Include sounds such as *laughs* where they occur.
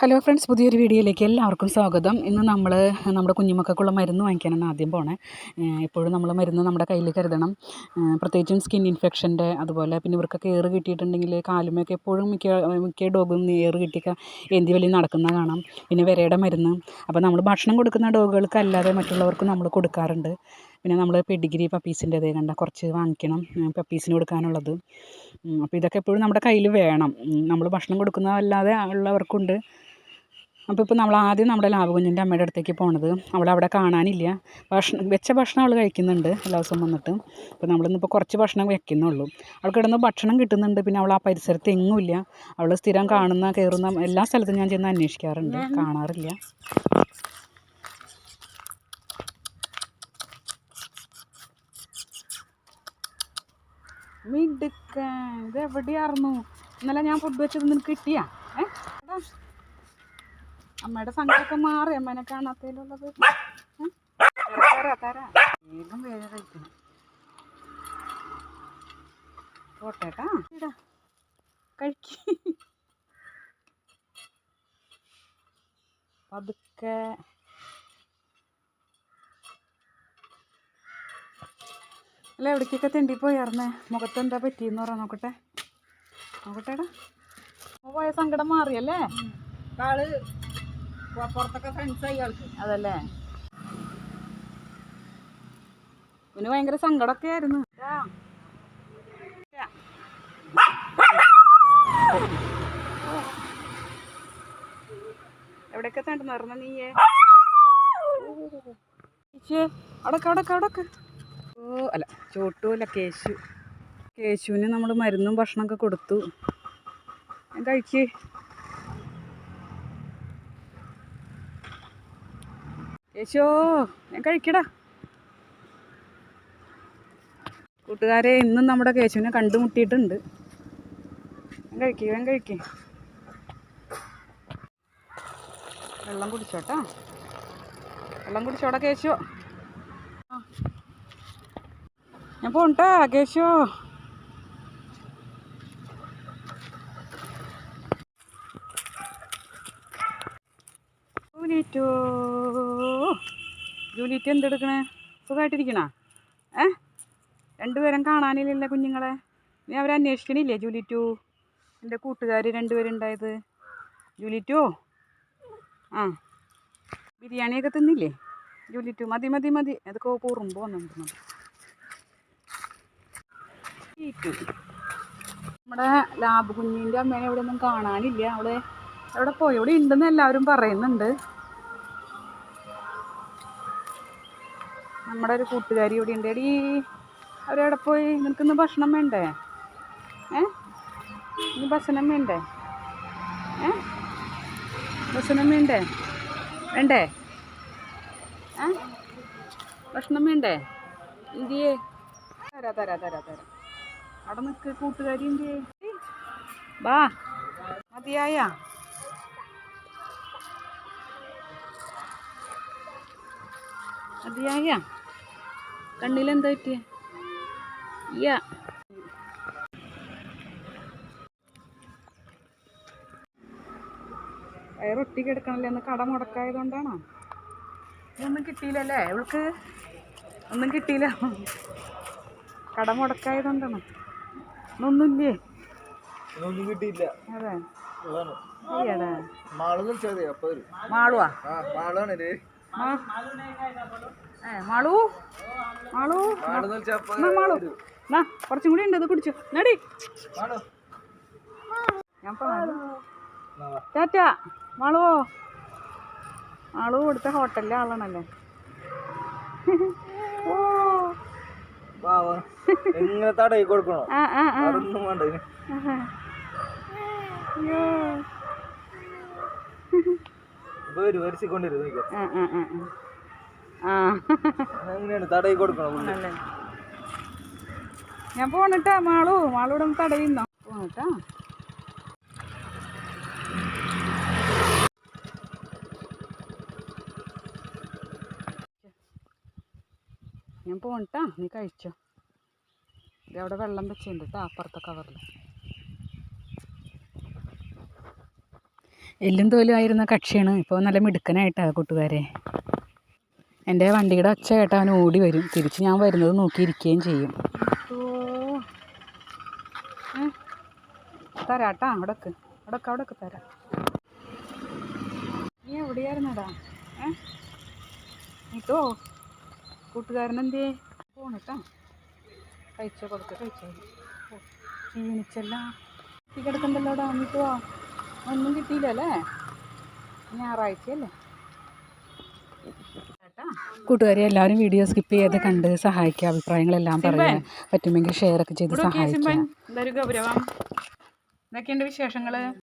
Hello friends പുതിയൊരു വീഡിയോയിലേക്ക് എല്ലാവർക്കും സ്വാഗതം. ഇന്ന് നമ്മൾ നമ്മുടെ കുഞ്ഞുമക്കൾക്കുള്ള മരുന്ന് വാങ്ങിക്കാനാണ് ആദ്യം പോണേ. എപ്പോഴും നമ്മൾ മരുന്ന് നമ്മുടെ കയ്യിൽ കരുതണം. പ്രത്യേകിച്ചും സ്കിൻ ഇൻഫെക്ഷന്റെ അതുപോലെ പിന്നെ ഇവർക്കൊക്കെ ഏറ് കിട്ടിയിട്ടുണ്ടെങ്കിൽ കാലുമൊക്കെ എപ്പോഴും മിക്ക മിക്ക ഡോഗും ഏറ് കിട്ടിയൊക്കെ എന്തി വലിയ നടക്കുന്ന കാണാം. പിന്നെ വിരയുടെ മരുന്ന്. അപ്പോൾ നമ്മൾ ഭക്ഷണം കൊടുക്കുന്ന ഡോഗുകൾക്ക് അല്ലാതെ മറ്റുള്ളവർക്ക് നമ്മൾ കൊടുക്കാറുണ്ട്. പിന്നെ നമ്മൾ പെഡിഗ്രി പപ്പീസിന്റെതേ കണ്ട കുറച്ച് വാങ്ങിക്കണം പപ്പീസിന് കൊടുക്കാനുള്ളത്. അപ്പോൾ ഇതൊക്കെ എപ്പോഴും നമ്മുടെ കയ്യിൽ വേണം. നമ്മൾ ഭക്ഷണം കൊടുക്കുന്നതല്ലാതെ ഉള്ളവർക്കുണ്ട്. അപ്പോൾ ഇപ്പോൾ നമ്മൾ ആദ്യം നമ്മുടെ ലാബ് കുഞ്ഞിന്റെ അമ്മയുടെ അടുത്തേക്ക് പോണത്. അവളെ അവിടെ കാണാനില്ല. ഭക്ഷണം വെച്ച ഭക്ഷണം അവൾ കഴിക്കുന്നുണ്ട് എല്ലാ ദിവസവും വന്നിട്ട്. അപ്പോൾ നമ്മളിന്നിപ്പോൾ കുറച്ച് ഭക്ഷണം വെക്കുന്നുള്ളൂ. അവൾ കിടന്ന് ഭക്ഷണം കിട്ടുന്നുണ്ട് പിന്നെ അവൾ ആ പരിസരത്ത് എങ്ങുമില്ല അവൾ സ്ഥിരം കാണുന്ന കയറുന്ന എല്ലാ സ്ഥലത്തും ഞാൻ ചെന്ന് അന്വേഷിക്കാറുണ്ട്. കാണാറില്ല. മിടുക്കൻ. ഇത് എവിടെയായിരുന്നു ഇന്നലെ ഞാൻ ഫുഡ് വെച്ചത് നിനക്ക് കിട്ടിയാ? ഏ. അമ്മയുടെ സങ്കടമൊക്കെ മാറി. അമ്മേനെ കാണാത്തതിലുള്ളത്? തരാ തരാ വേഗം വേഗം കഴിക്കണം പോട്ടേട്ടാ ഇടാ. കഴിക്ക്. പതുക്കെ. അല്ല എവിടേക്കൊക്കെ തെണ്ടിപ്പോയായിരുന്നേ മുഖത്ത് എന്താ പറ്റിയെന്ന് പറയാൻ നോക്കട്ടെ. നോക്കട്ടെടാ. പോയ സങ്കടം മാറിയല്ലേ? ആൾ പൊ- പുറത്തൊക്കെ ഫ്രണ്ട്സായി ആൾക്ക്. അതല്ലേ? പിന്നെ ഭയങ്കര സങ്കടമൊക്കെ ആയിരുന്നു. എവിടെയൊക്കെ തണ്ട് നിറഞ്ഞ നീയേ? അടക്ക അടക്ക അടക്ക അല്ല ചോട്ടു അല്ല കേശു. കേശുവിന് നമ്മൾ മരുന്നും ഭക്ഷണമൊക്കെ കൊടുത്തു. കഴിക്ക്. കേശോ ഞാൻ കഴിക്കടാ. കൂട്ടുകാരെ ഇന്നും നമ്മുടെ കേശുവിനെ കണ്ടുമുട്ടിയിട്ടുണ്ട്. ഞാൻ കഴിക്കുക ഞാൻ കഴിക്കേ. വെള്ളം കുടിച്ചോട്ടാ വെള്ളം കുടിച്ചോടാ കേശോ? ആ. ഞാൻ പോണ്ടാ കേശു. ജൂലിറ്റോ ജൂലിറ്റ് എന്തെടുക്കണേ? സുഖമായിട്ടിരിക്കണ ഏ? രണ്ടുപേരും കാണാനില്ലല്ലോ കുഞ്ഞുങ്ങളെ. നീ അവരെ അന്വേഷിക്കണില്ലേ ജൂലിറ്റു എന്റെ കൂട്ടുകാർ രണ്ടുപേരുണ്ടായത്. ജൂലിറ്റു ആ. ബിരിയാണിയൊക്കെ തിന്നില്ലേ? ജൂലിറ്റു മതി മതി മതി. അതൊക്കെ കൂറുമ്പോൾ വന്നിട്ടുണ്ട്. നമ്മുടെ ലാബ് കുഞ്ഞിന്റെ അമ്മേനെ ഇവിടെ ഒന്നും കാണാനില്ല. അവൾ അവിടെ പോയി. ഇവിടെ ഉണ്ടെന്ന് എല്ലാവരും പറയുന്നുണ്ട്. നമ്മുടെ ഒരു കൂട്ടുകാരി ഇവിടെ ഉണ്ട്. എടീ അവരെവിടെ പോയി? നിനക്കിന്ന് ഭക്ഷണം വേണ്ടേ? ഏ? ഇന്ന് ഭക്ഷണം വേണ്ടേ? ഏ? ഭക്ഷണം വേണ്ടേ? വേണ്ടേ? ഏ? ഭക്ഷണം വേണ്ടേ? ഇന്ത്യയെ തരാ തരാ തരാ തരാ. അവിടെ നിൽക്ക് കൂട്ടുകാരി ഇന്ത്യയെ ബാ മതിയായ. മതിയായ. കണ്ണിലെന്താ പറ്റിയ? വയറൊട്ടി കിടക്കണല്ലേ എന്ന് കട മുടക്കായതുകൊണ്ടാണോ? ഇതൊന്നും കിട്ടിയില്ലല്ലേ? ഇവൾക്ക് ഒന്നും കിട്ടിയില്ല. കട മുടക്കായതുകൊണ്ടാണോ? ഒന്നുമില്ലേ? ഒന്നും കിട്ടിയില്ല. അതെ. മാൾ മാളുവാ? മാളു? എന്നാ കുറച്ചും കൂടി ഉണ്ട് അത് കുടിച്ചു. നടി. മാളു. ഞാൻ ടാറ്റ മാളുവോ മാളു ഇവിടുത്തെ ഹോട്ടലിലെ ആളാണല്ലേ. ഓ *laughs* തടയി കൊടുക്കണോ? അതൊന്നും വേണ്ട തടയി ഞാൻ പോണിട്ടാ മാളു. മാളൂടെ തടയുന്നോ പോണിട്ടാ? ഞാൻ പോണിട്ടാ നീ കഴിച്ചോ. ഇത് അവിടെ വെള്ളം വെച്ചിട്ടുണ്ട് കേട്ടോ അപ്പുറത്തെ കവറിൽ എല്ലും തോലും ആയിരുന്ന കക്ഷിയാണ്. ഇപ്പോൾ നല്ല മിടുക്കനായിട്ടാ കൂട്ടുകാരെ. എന്റെ വണ്ടിയുടെ ഒച്ച കേട്ടോ അവൻ ഓടി വരും. തിരിച്ച് ഞാൻ വരുന്നത് നോക്കിയിരിക്കുകയും ചെയ്യും. തരാട്ടാ അവിടക്ക്. അവിടക്ക് അവിടക്ക് തരാം. നീ എവിടെയായിരുന്നടാ? ഏ? നീട്ടോ കൂട്ടുകാരൻ എന്തേ പോണട്ടാ. കഴിച്ചോ കൊടുത്ത് കഴിച്ചോ. ക്ഷീണിച്ചല്ല. ഈ കിടക്കണ്ടല്ലോടാ വന്നിട്ട് വാ. ഒന്നും കിട്ടിയില്ലല്ലേ? ഞായറാഴ്ചയല്ലേ. കൂട്ടുകാരെ എല്ലാവരും വീഡിയോ സ്കിപ്പ് ചെയ്ത് കണ്ട് സഹായിക്കുക. അഭിപ്രായങ്ങളെല്ലാം പറയാൻ പറ്റുമെങ്കിൽ ഷെയർ ഒക്കെ ചെയ്ത് സഹായിക്കുക. ഗൗരവം. എന്തൊക്കെയുണ്ട് വിശേഷങ്ങൾ?